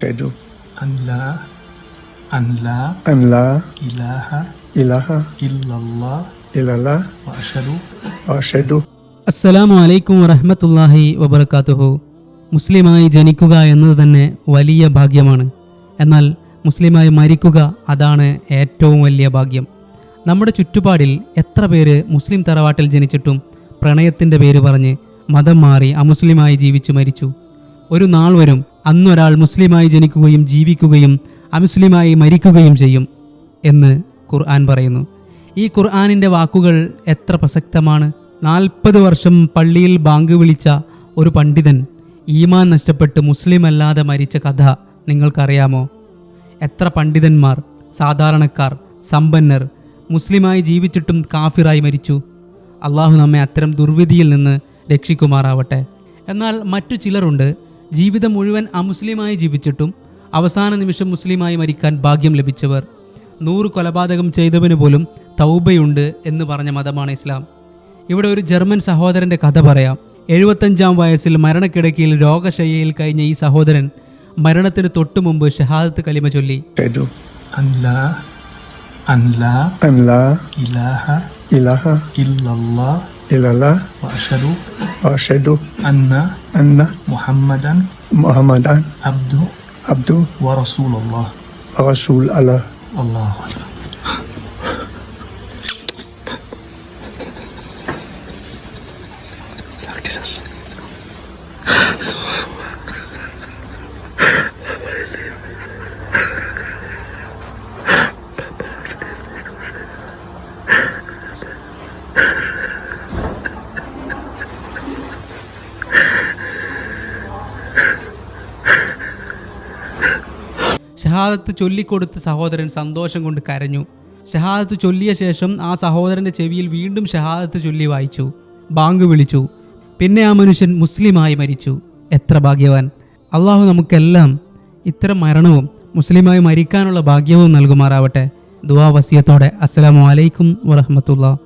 Pedro. Anla. Anla. Anla. Ilaha. Ilaha. Illallah. Illallah. Wa ashadu. Wa ashadu. അസ്സലാമു അലൈക്കും വറഹമത്തല്ലാഹി വബർക്കാത്തുഹു മുസ്ലിമായി ജനിക്കുക എന്നത് തന്നെ വലിയ ഭാഗ്യമാണ് എന്നാൽ മുസ്ലിമായി മരിക്കുക അതാണ് ഏറ്റവും വലിയ ഭാഗ്യം നമ്മുടെ ചുറ്റുപാടിൽ എത്ര പേര് മുസ്ലിം തറവാട്ടിൽ ജനിച്ചിട്ടും പ്രണയത്തിന്റെ പേര് പറഞ്ഞ് മതം മാറി അമുസ്ലിമായി ജീവിച്ചു മരിച്ചു ഒരു നാൾ വരും അന്നൊരാൾ മുസ്ലിമായി ജനിക്കുകയും ജീവിക്കുകയും അമുസ്ലിമായി മരിക്കുകയും ചെയ്യും എന്ന് ഖുർആൻ പറയുന്നു. ഈ ഖുർആാനിന്റെ വാക്കുകൾ എത്ര പ്രസക്തമാണ്. നാൽപ്പത് വർഷം പള്ളിയിൽ ബാങ്ക് വിളിച്ച ഒരു പണ്ഡിതൻ ഈമാൻ നഷ്ടപ്പെട്ട് മുസ്ലിം അല്ലാതെ മരിച്ച കഥ നിങ്ങൾക്കറിയാമോ? എത്ര പണ്ഡിതന്മാർ സാധാരണക്കാർ സമ്പന്നർ മുസ്ലിമായി ജീവിച്ചിട്ടും കാഫിറായി മരിച്ചു. അള്ളാഹു നമ്മെ അത്തരം ദുർവിധിയിൽ നിന്ന് രക്ഷിക്കുമാറാവട്ടെ. എന്നാൽ മറ്റു ചിലരുണ്ട് ജീവിതം മുഴുവൻ അമുസ്ലിമായി ജീവിച്ചിട്ടും അവസാന നിമിഷം മുസ്ലിമായി മരിക്കാൻ ഭാഗ്യം ലഭിച്ചവർ നൂറ് കൊലപാതകം ചെയ്തവന് പോലും തൗബയുണ്ട് എന്ന് പറഞ്ഞ മതമാണ് ഇസ്ലാം. ഇവിടെ ഒരു ജർമ്മൻ സഹോദരന്റെ കഥ പറയാം. എഴുപത്തഞ്ചാം വയസ്സിൽ മരണക്കിടക്കിയിൽ രോഗശയ്യയിൽ കഴിഞ്ഞ ഈ സഹോദരൻ മരണത്തിന് തൊട്ടു മുമ്പ് ഷഹാദത്ത് കലിമ ചൊല്ലി. അല്ലാ ഇലാഹ ഇലാഹ ഇല്ലല്ലാ إلا الله. وأشهد وأشهد أن أن محمدا محمدا عبده عبده ورسول الله. ورسول الله. الله. أكبر ഷഹാദത്ത് ചൊല്ലിക്കൊടുത്ത് സഹോദരൻ സന്തോഷം കൊണ്ട് കരഞ്ഞു. ഷഹാദത്ത് ചൊല്ലിയ ശേഷം ആ സഹോദരന്റെ ചെവിയിൽ വീണ്ടും ഷഹാദത്ത് ചൊല്ലി വായിച്ചു. ബാങ്ക് വിളിച്ചു. പിന്നെ ആ മനുഷ്യൻ മുസ്ലിമായി മരിച്ചു. എത്ര ഭാഗ്യവാൻ. അള്ളാഹു നമുക്കെല്ലാം ഇത്തരം മരണവും മുസ്ലിമായി മരിക്കാനുള്ള ഭാഗ്യവും നൽകുമാറാവട്ടെ. ദുവാ വസിയത്തോടെ. അസ്സലാമു അലൈക്കും വറഹമത്തുള്ള.